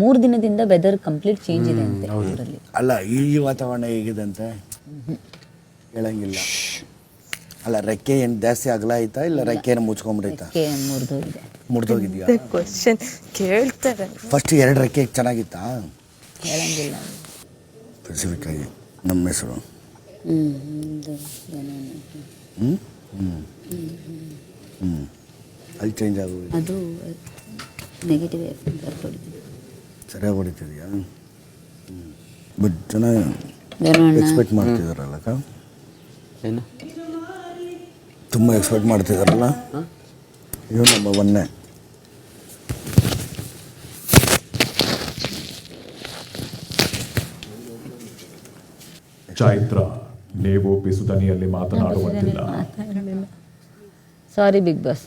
ಮೂರು ದಿನದಿಂದ weather complete change ಇದೆ ಅಂತ ಊರಲ್ಲಿ ಅಲ್ಲ ಈ ವಾತಾವರಣ ಹೇಗಿದೆ ಅಂತ ಹೇಳಂಗಿಲ್ಲ. ಅಲ್ಲ ರೆಕ್ಕೆ ಏನು ಜಾಸ್ತಿ ಅಗಲ ಆಯ್ತಾ ಇಲ್ಲ. ರೆಕ್ಕೆ ಏನು ಮುಚ್ಕೊಂಡ್ಬಿಡೈತಾ ಕೆ ಮುರಿದೋಗಿದೆ? ಮುರಿದೋಗಿದ್ಯಾ? ಕ್ವಶನ್ ಕೇಳ್ತಾರೆ. ಫಸ್ಟ್ ಎರಡು ರೆಕ್ಕೆ ಚೆನ್ನಾಗಿತ್ತಾ? ಹೇಳಂಗಿಲ್ಲ ಸ್ಪೆಸಿಫಿಕ್ ಆಗಿ ನಮ್ಮ ಹೆಸರು. ಹ್ಞೂ ಅಲ್ಲಿ ಚೇಂಜ್ ಆಗೋದು ಅದು ನೆಗೆಟಿವ್ ಎಫೆಕ್ಟ್ ಹೊಡಿತೀವಿ ಸರಿಯಾಗಿ ಹೊಡಿತಿದ್ಯಾ? ಬಟ್ ಚೆನ್ನಾಗಿ ಎಕ್ಸ್ಪೆಕ್ಟ್ ಮಾಡ್ತಿದಾರಲ್ಲ ಅಕ್ಕ? ಏನು? ತುಂಬ ಎಕ್ಸ್ಪೆಕ್ಟ್ ಮಾಡ್ತಿದಾರಲ್ಲ? ಇದು ನಮ್ಮ ಒನ್ನೆ ಚೈತ್ರ ನೀವು ಪಿಸುದನಿಯಲ್ಲಿ ಮಾತನಾಡುವಂತಿಲ್ಲ. ಸಾರಿ ಬಿಗ್ ಬಾಸ್.